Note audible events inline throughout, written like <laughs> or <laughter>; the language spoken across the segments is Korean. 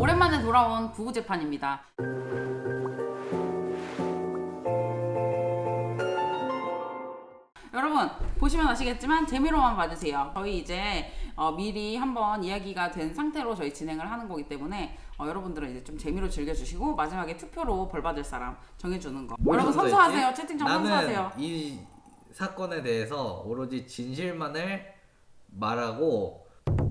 오랜만에 돌아온 부부 재판입니다. 여러분 보시면 아시겠지만 재미로만 봐주세요. 저희 이제 어, 미리 한번 이야기가 된 상태로 저희 진행을 하는 거기 때문에 어, 여러분들은 이제 좀 재미로 즐겨주시고 마지막에 투표로 벌 받을 사람 정해주는 거. 여러분 선수하세요. 채팅창 선수하세요. 나는 이 사건에 대해서 오로지 진실만을 말하고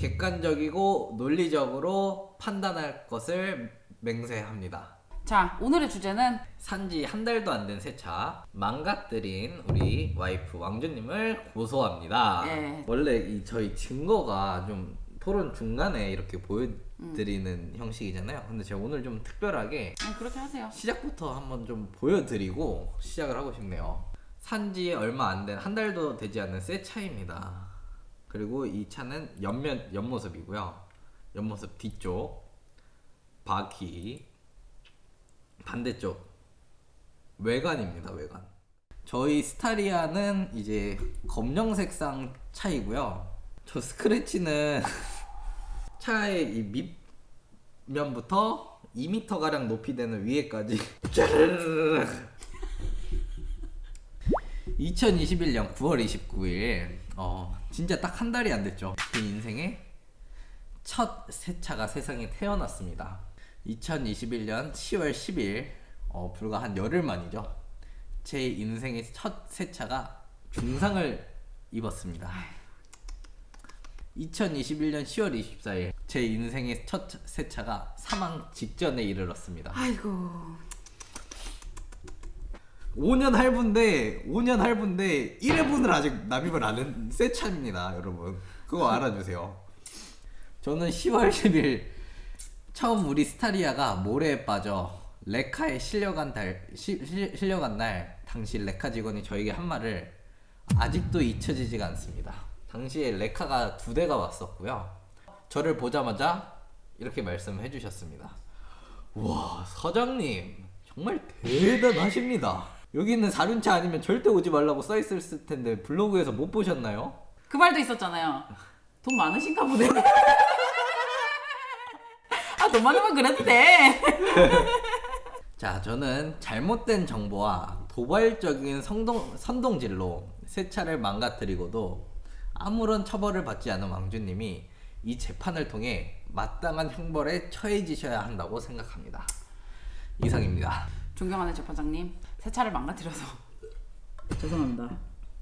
객관적이고 논리적으로 판단할 것을 맹세합니다. 자 오늘의 주제는 산지 한 달도 안된새차 망가뜨린 우리 와이프 왕주님을 고소합니다. 예. 원래 이 저희 증거가 좀 토론 중간에 이렇게 보여드리는 형식이잖아요. 근데 제가 오늘 좀 특별하게 네, 그렇게 하세요. 시작부터 한번 좀 보여드리고 시작을 하고 싶네요. 산지 얼마 안 된 한 달도 되지 않은 새 차입니다. 그리고 이 차는 옆면 옆모습이고요. 옆모습 뒤쪽 바퀴 반대쪽 외관입니다. 외관. 저희 스타리아는 이제 검정 색상 차이고요. 저 스크래치는 <laughs> 차의 이 밑면부터 2m 가량 높이 되는 위에까지 <laughs> 2021년 9월 29일. 어 진짜 딱 한 달이 안 됐죠. 제 인생에 첫 새차가 세상에 태어났습니다. 2021년 10월 10일. 어 불과 한 열흘 만이죠. 제 인생의 첫 새차가 중상을 입었습니다. 2021년 10월 24일. 제 인생의 첫 새차가 사망 직전에 이르렀습니다. 아이고 5년 할부인데 5년 할부인데 1회분을 아직 납입을 안 한 새 차입니다 여러분. 그거 알아주세요. 저는 10월 10일 처음 우리 스타리아가 모래에 빠져 레카에 실려간 달 시, 실- 실려간 날 당시 레카 직원이 저에게 한 말을 아직도 잊혀지지가 않습니다. 당시에 레카가 두 대가 왔었고요. 저를 보자마자 이렇게 말씀해 주셨습니다. 와 사장님 정말 대단하십니다. 여기는 사륜차 아니면 절대 오지 말라고 써 있을 텐데 블로그에서 못 보셨나요? 그 말도 있었잖아요. 돈 많으신가 보네. 아, 돈 많으면 그래도 돼. <laughs> 자, 저는 잘못된 정보와 도발적인 성동, 선동질로 새 차를 망가뜨리고도 아무런 처벌을 받지 않은 왕주님이 이 재판을 통해 마땅한 형벌에 처해지셔야 한다고 생각합니다. 이상입니다. 존경하는 재판장님, 새 차를 망가뜨려서 <laughs> 죄송합니다.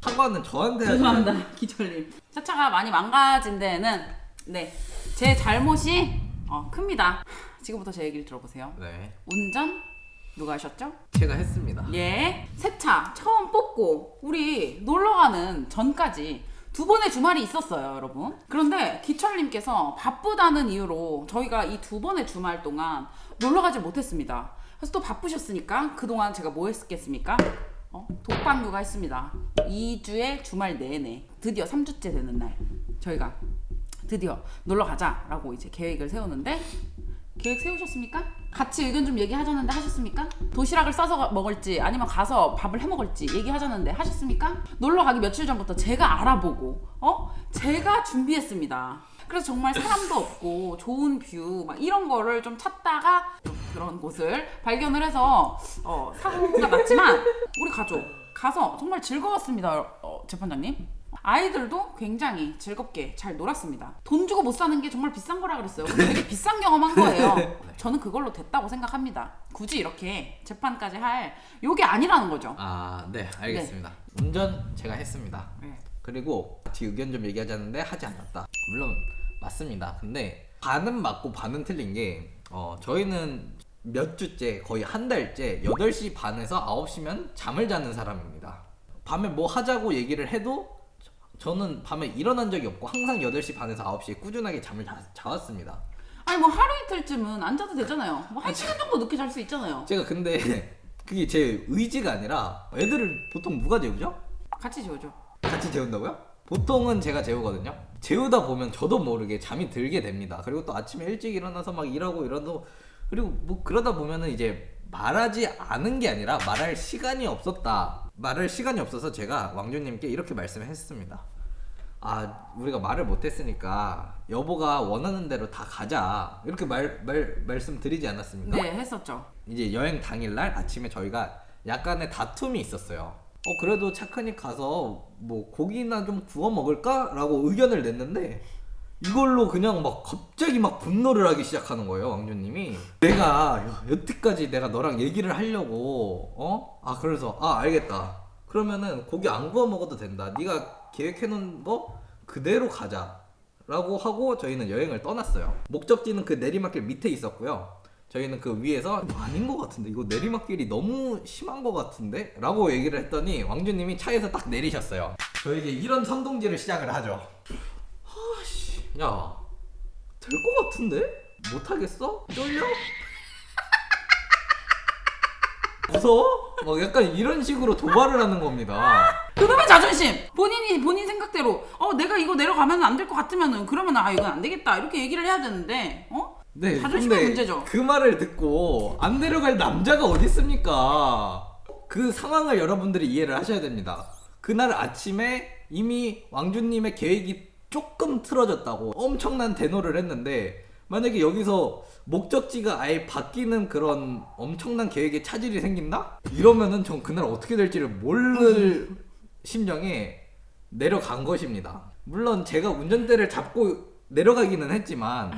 사과는 저한테 죄송합니다, <laughs> 기철님. 새 차가 많이 망가진 데에는 네, 제 잘못이 어, 큽니다. 지금부터 제 얘기를 들어보세요. 네, 운전 누가 하셨죠? 제가 했습니다. 예, 세차 처음 뽑고 우리 놀러 가는 전까지 두 번의 주말이 있었어요, 여러분. 그런데 기철님께서 바쁘다는 이유로 저희가 이 두 번의 주말 동안 놀러 가지 못했습니다. 그래서 또 바쁘셨으니까 그동안 제가 뭐 했겠습니까? 어? 독방구가 했습니다. 2주의 주말 내내 드디어 3주째 되는 날 저희가 드디어 놀러 가자라고 이제 계획을 세우는데 계획 세우셨습니까? 같이 의견 좀 얘기하자는데 하셨습니까? 도시락을 싸서 가- 먹을지 아니면 가서 밥을 해 먹을지 얘기하자는데 하셨습니까? 놀러 가기 며칠 전부터 제가 알아보고 어 제가 준비했습니다. 그래서 정말 사람도 없고 좋은 뷰 막 이런 거를 좀 찾다가 좀 그런 곳을 발견을 해서 어, 사고가 났지만 우리 가족 가서 정말 즐거웠습니다, 어, 재판장님. 아이들도 굉장히 즐겁게 잘 놀았습니다. 돈 주고 못 사는 게 정말 비싼 거라 그랬어요. 근데 되게 비싼 경험한 거예요. <laughs> 저는 그걸로 됐다고 생각합니다. 굳이 이렇게 재판까지 할 요게 아니라는 거죠. 아, 네, 알겠습니다. 운전 제가 했습니다. 네. 그리고 같이 의견 좀 얘기하자는데 하지 않았다. 물론 맞습니다. 근데 반은 맞고 반은 틀린 게 어, 저희는 몇 주째 거의 한 달째 8시 반에서 9시면 잠을 자는 사람입니다. 밤에 뭐 하자고 얘기를 해도 저- 저는 밤에 일어난 적이 없고 항상 8시 반에서 9시에 꾸준하게 잠을 자, 자왔습니다. 아니 뭐 하루 이틀쯤은 안 자도 되잖아요. 뭐 한 시간 정도 늦게 잘 수 있잖아요. 제가 근데 <laughs> 그게 제 의지가 아니라 애들을 보통 누가 재우죠? 같이 재우죠. 같이 재운다고요? 보통은 제가 재우거든요. 재우다 보면 저도 모르게 잠이 들게 됩니다. 그리고 또 아침에 일찍 일어나서 막 일하고 이러도 그리고 뭐 그러다 보면은 이제 말하지 않은 게 아니라 말할 시간이 없었다. 말할 시간이 없어서 제가 왕주님께 이렇게 말씀했습니다. 아 우리가 말을 못했으니까 여보가 원하는 대로 다 가자 이렇게 말, 말 말씀드리지 않았습니까? 네 했었죠. 이제 여행 당일날 아침에 저희가 약간의 다툼이 있었어요. 어 그래도 차크닉 가서 뭐 고기나 좀 구워 먹을까라고 의견을 냈는데 이걸로 그냥 막 갑자기 막 분노를 하기 시작하는 거예요 왕주님이. 내가 여- 여태까지 내가 너랑 얘기를 하려고 어? 아 그래서 아 알겠다. 그러면은 고기 안 구워 먹어도 된다. 네가 계획해놓은 거 그대로 가자. 라고 하고 저희는 여행을 떠났어요. 목적지는 그 내리막길 밑에 있었고요 저희는 그 위에서 아닌 것 같은데 이거 내리막길이 너무 심한 것 같은데 라고 얘기를 했더니 왕주님이 차에서 딱 내리셨어요 저에게 이런 선동질을 시작을 하죠 아씨 야될 것 같은데? 못하겠어? 쫄려? <laughs> 무서워? 막 약간 이런 식으로 도발을 하는 겁니다 그놈의 자존심! 본인이 본인 생각대로 어 내가 이거 내려가면 안 될 것 같으면은 그러면 아 이건 안 되겠다 이렇게 얘기를 해야 되는데 어? 네, 자존심의 근데 문제죠. 그 말을 듣고 안 내려갈 남자가 어디 있습니까? 그 상황을 여러분들이 이해를 하셔야 됩니다. 그날 아침에 이미 왕주님의 계획이 조금 틀어졌다고 엄청난 대노를 했는데 만약에 여기서 목적지가 아예 바뀌는 그런 엄청난 계획에 차질이 생긴다? 이러면은 전 그날 어떻게 될지를 모를 심정에 내려간 것입니다. 물론 제가 운전대를 잡고 내려가기는 했지만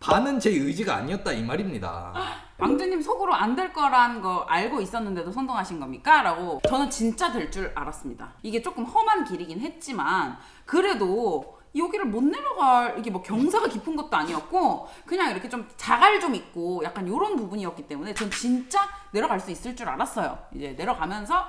반은 제 의지가 아니었다 이 말입니다. 왕주님 속으로 안 될 거란 거 알고 있었는데도 선동하신 겁니까? 라고 저는 진짜 될 줄 알았습니다. 이게 조금 험한 길이긴 했지만 그래도 여기를 못 내려갈 이게 뭐 경사가 깊은 것도 아니었고 그냥 이렇게 좀 자갈 좀 있고 약간 이런 부분이었기 때문에 전 진짜 내려갈 수 있을 줄 알았어요. 이제 내려가면서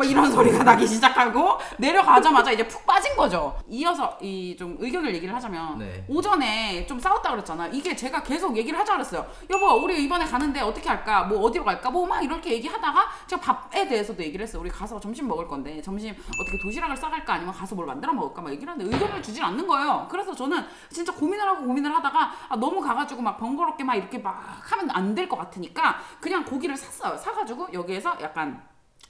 막 이런 소리가 나기 시작하고 내려가자마자 이제 푹 빠진 거죠. 이어서 이 좀 의견을 얘기를 하자면 네. 오전에 좀 싸웠다 그랬잖아. 이게 제가 계속 얘기를 하자 그랬어요. 여보, 우리 이번에 가는데 어떻게 할까? 뭐 어디로 갈까? 뭐 막 이렇게 얘기하다가 제가 밥에 대해서도 얘기를 했어요. 우리 가서 점심 먹을 건데 점심 어떻게 도시락을 싸갈까 아니면 가서 뭘 만들어 먹을까? 막 얘기를 하는데 의견을 주질 않는 거예요. 그래서 저는 진짜 고민을 하고 고민을 하다가 아, 너무 가가지고 막 번거롭게 막 이렇게 막 하면 안 될 것 같으니까 그냥 고기를 샀어요. 사가지고 여기에서 약간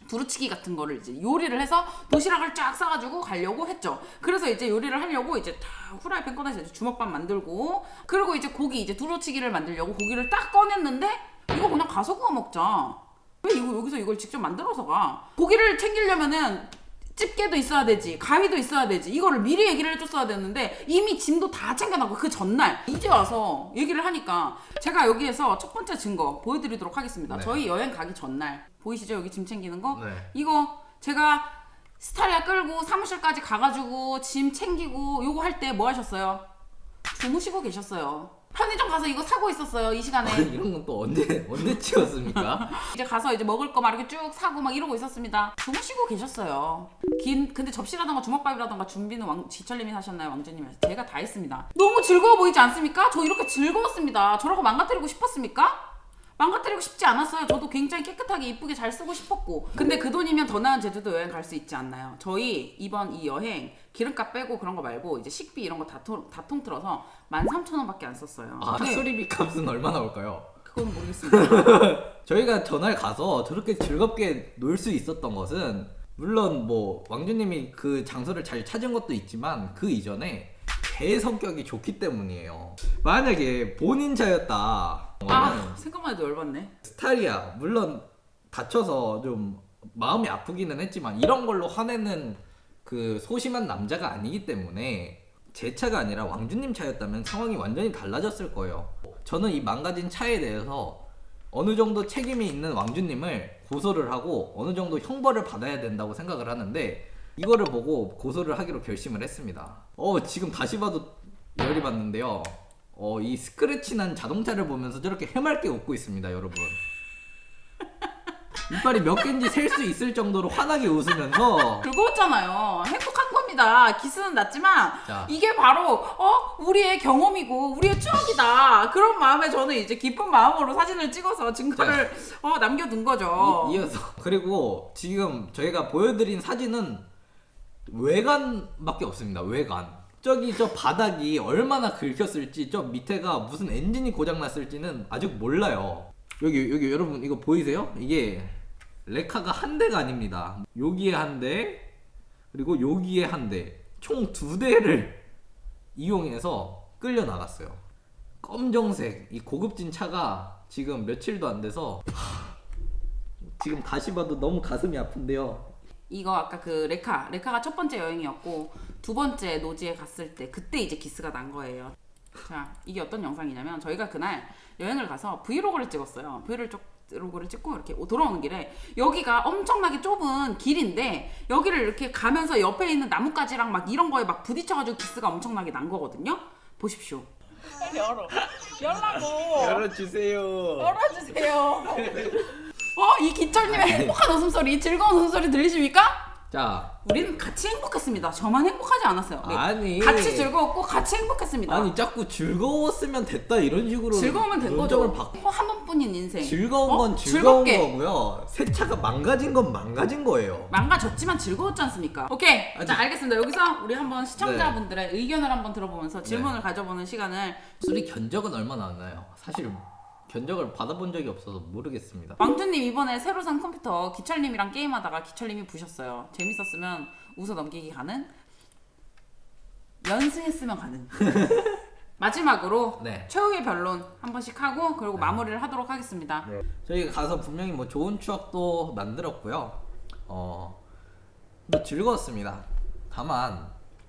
두루치기 같은 거를 이제 요리를 해서 도시락을 쫙 싸가지고 가려고 했죠. 그래서 이제 요리를 하려고 이제 다 후라이팬 꺼내서 이제 주먹밥 만들고 그리고 이제 고기 이제 두루치기를 만들려고 고기를 딱 꺼냈는데 이거 그냥 가서 구워 먹자. 왜 이거 여기서 이걸 직접 만들어서 가? 고기를 챙기려면은 집게도 있어야 되지, 가위도 있어야 되지. 이거를 미리 얘기를 해줬어야 되는데 이미 짐도 다 챙겨놨고 그 전날 이제 와서 얘기를 하니까 제가 여기에서 첫 번째 증거 보여드리도록 하겠습니다. 네. 저희 여행 가기 전날 보이시죠? 여기 짐 챙기는 거? 네. 이거 제가 스타리아 끌고 사무실까지 가가지고 짐 챙기고 요거 할 때 뭐 하셨어요? 주무시고 계셨어요. 편의점 가서 이거 사고 있었어요 이 시간에. 이런 건 또 언제 언제 찍었습니까? <laughs> 이제 가서 이제 먹을 거 막 이렇게 쭉 사고 막 이러고 있었습니다. 주무시고 계셨어요. 긴 근데 접시라던가 주먹밥이라던가 준비는 왕 지철님이 하셨나요, 왕주님이? 제가 다 했습니다. 너무 즐거워 보이지 않습니까? 저 이렇게 즐거웠습니다. 저라고 망가뜨리고 싶었습니까? 망가뜨리고 싶지 않았어요. 저도 굉장히 깨끗하게 이쁘게 잘 쓰고 싶었고. 근데 그 돈이면 더 나은 제주도 여행 갈 수 있지 않나요? 저희 이번 이 여행 기름값 빼고 그런 거 말고 이제 식비 이런 거 다 다 통틀어서 13,000원밖에 안 썼어요. 아 네, 수리비 값은 얼마 나올까요? 그건 모르겠습니다. <laughs> 저희가 전날 가서 저렇게 즐겁게 놀 수 있었던 것은 물론 뭐 왕주님이 그 장소를 잘 찾은 것도 있지만 그 이전에 개 성격이 좋기 때문이에요. 만약에 본인 차였다. 아, 생각만 해도 열받네. 스타리아 물론 다쳐서 좀 마음이 아프기는 했지만 이런 걸로 화내는 그 소심한 남자가 아니기 때문에 제 차가 아니라 왕주님 차였다면 상황이 완전히 달라졌을 거예요. 저는 이 망가진 차에 대해서 어느 정도 책임이 있는 왕주님을 고소를 하고 어느 정도 형벌을 받아야 된다고 생각을 하는데 이거를 보고 고소를 하기로 결심을 했습니다. 어 지금 다시 봐도 열이 받는데요. 어 이 스크래치 난 자동차를 보면서 저렇게 해맑게 웃고 있습니다, 여러분. <laughs> 이빨이 몇 개인지 셀 수 있을 정도로 환하게 웃으면서 즐거웠잖아요. 행복한 겁니다. 기스는 났지만 자. 이게 바로 어 우리의 경험이고 우리의 추억이다. 그런 마음에 저는 이제 기쁜 마음으로 사진을 찍어서 증거를 어, 남겨둔 거죠. 이, 어서 그리고 지금 저희가 보여드린 사진은 외관밖에 없습니다. 외관. 저기 저 바닥이 얼마나 긁혔을지 저 밑에가 무슨 엔진이 고장 났을지는 아직 몰라요. 여기 여기 여러분 이거 보이세요? 이게 레카가 한 대가 아닙니다. 여기에 한 대, 그리고 여기에 한 대, 총 두 대를 이용해서 끌려 나갔어요. 검정색 이 고급진 차가 지금 며칠도 안 돼서 하, 지금 다시 봐도 너무 가슴이 아픈데요. 이거 아까 그 레카 레카가 첫 번째 여행이었고 두 번째 노지에 갔을 때 그때 이제 기스가 난 거예요. 자 이게 어떤 영상이냐면 저희가 그날 여행을 가서 브이로그를 찍었어요. 브이로그를 찍고 이렇게 돌아오는 길에 여기가 엄청나게 좁은 길인데 여기를 이렇게 가면서 옆에 있는 나뭇가지랑 막 이런 거에 막 부딪혀가지고 기스가 엄청나게 난 거거든요. 보십시오. 열어. 열라고. 열어주세요. 열어주세요. <laughs> 어, 이 기철님의 행복한 웃음소리, 즐거운 웃음소리 들리십니까? 자, 우리는 같이 행복했습니다. 저만 행복하지 않았어요. 우리 아니. 같이 즐거웠고 같이 행복했습니다. 아니 자꾸 즐거웠으면 됐다 이런 식으로 즐거우면 된 거죠. 바... 한 번뿐인 인생. 즐거운 어? 건 즐거운 즐겁게. 거고요. 새 차가 망가진 건 망가진 거예요. 망가졌지만 즐거웠지 않습니까? 오케이. 아니. 자, 알겠습니다. 여기서 우리 한번 시청자분들의 의견을 한번 들어보면서 질문을 네. 가져보는 시간을 둘이 견적은 얼마 나 왔나요? 사실 견적을 받아본 적이 없어서 모르겠습니다. 왕주님 이번에 새로 산 컴퓨터 기철님이랑 게임하다가 기철님이 부셨어요. 재밌었으면 웃어 넘기기 가능? 연승했으면 가능. <laughs> 마지막으로 네. 최후의 변론 한 번씩 하고 그리고 마무리를 하도록 하겠습니다. 저희가 가서 분명히 뭐 좋은 추억도 만들었고요. 어, 뭐 즐거웠습니다. 다만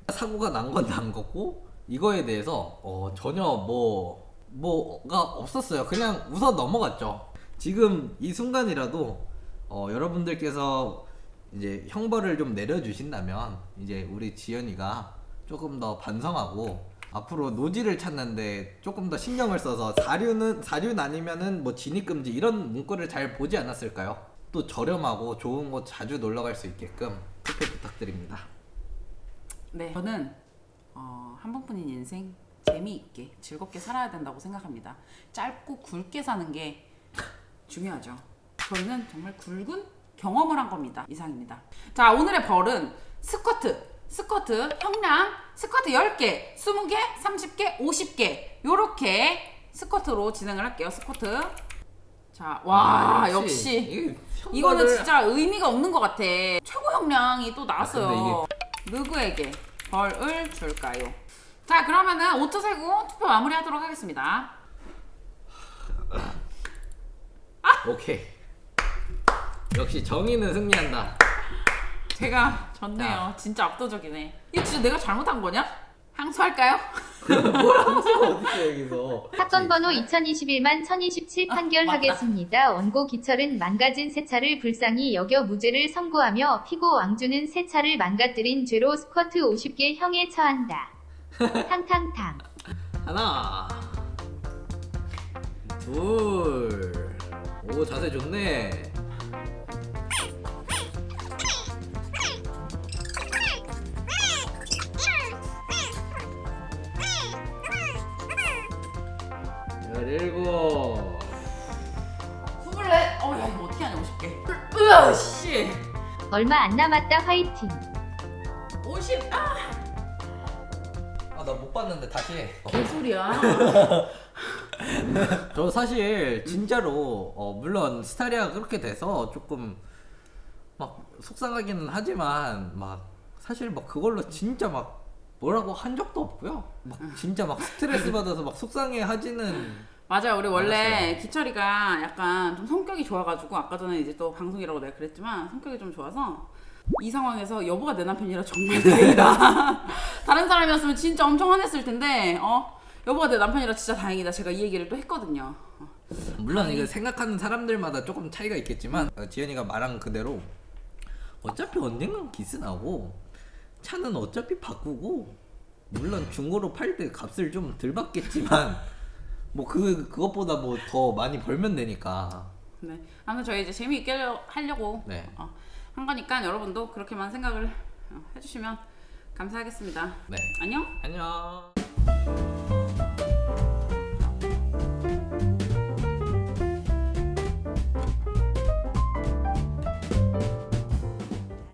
사고가 난 건 난 거고 이거에 대해서 어, 전혀 뭐 뭐가 없었어요. 그냥 웃어 넘어갔죠. 지금 이 순간이라도 어, 여러분들께서 이제 형벌을 좀 내려주신다면 이제 우리 지연이가 조금 더 반성하고 앞으로 노지를 찾는데 조금 더 신경을 써서 사료는 사륜 아니면은 뭐 진입 금지 이런 문구를 잘 보지 않았을까요? 또 저렴하고 좋은 곳 자주 놀러 갈 수 있게끔 투표 부탁드립니다. 네, 저는 어, 한 번뿐인 인생 재미있게 즐겁게 살아야 된다고 생각합니다. 짧고 굵게 사는 게 중요하죠. 저희는 정말 굵은 경험을 한 겁니다. 이상입니다. 자, 오늘의 벌은 스쿼트. 스쿼트 형량 스쿼트 10개, 20개, 30개, 50개 요렇게 스쿼트로 진행을 할게요. 스쿼트. 자, 와, 아, 역시, 이게 이거는 진짜 의미가 없는 것 같아. 최고 형량이 또 나왔어요. 아, 누구에게 벌을 줄까요? 자, 그러면은 5초 세고 투표 마무리하도록 하겠습니다. 오케이. 역시 정의는 승리한다. 제가 졌네요. 진짜 압도적이네. 이거 진짜 내가 잘못한 거냐? 항소할까요? 뭘 함수가 어딨어 여기서. 사건 번호 2021만 1027 아, 판결하겠습니다. 원고 기철은 망가진 새 차를 불쌍히 여겨 무죄를 선고하며 피고 왕주는 새 차를 망가뜨린 죄로 스쿼트 50개 형에 처한다. 탕탕탕. 하나 둘 오 자세 좋네 열일곱 24. 어, 야, 이거 어떻게 하냐, 50개. 으아, 씨. 얼마 안 남았다 화이팅. 50. 아, 아 나 못 봤는데 다시 해 개소리야. <laughs> 저 사실 진짜로 어, 물론 스타리아가 그렇게 돼서 조금 막 속상하기는 하지만 막 사실 막 그걸로 진짜 막 뭐라고 한 적도 없고요. 막 진짜 막 스트레스 <laughs> 받아서 막 속상해 하지는 맞아요. 우리 원래. 기철이가 약간 좀 성격이 좋아가지고 아까 전에 이제 또 방송이라고 내가 그랬지만 성격이 좀 좋아서 이 상황에서 여보가 내 남편이라 정말 다행이다. <laughs> 다른 사람이었으면 진짜 엄청 화냈을 텐데 어 여보가 내 남편이라 진짜 다행이다. 제가 이 얘기를 또 했거든요. 어. 물론 이거 생각하는 사람들마다 조금 차이가 있겠지만 어, 지연이가 말한 그대로 어차피 언젠간 기스 나고 차는 어차피 바꾸고 물론 중고로 팔 때 값을 좀 덜 받겠지만 <laughs> 뭐 그 그것보다 뭐 더 많이 벌면 되니까 네. 아무튼 저희 이제 재미있게 하려- 하려고 네. 어, 한 거니까 여러분도 그렇게만 생각을 어, 해주시면 감사하겠습니다. 네 안녕. 안녕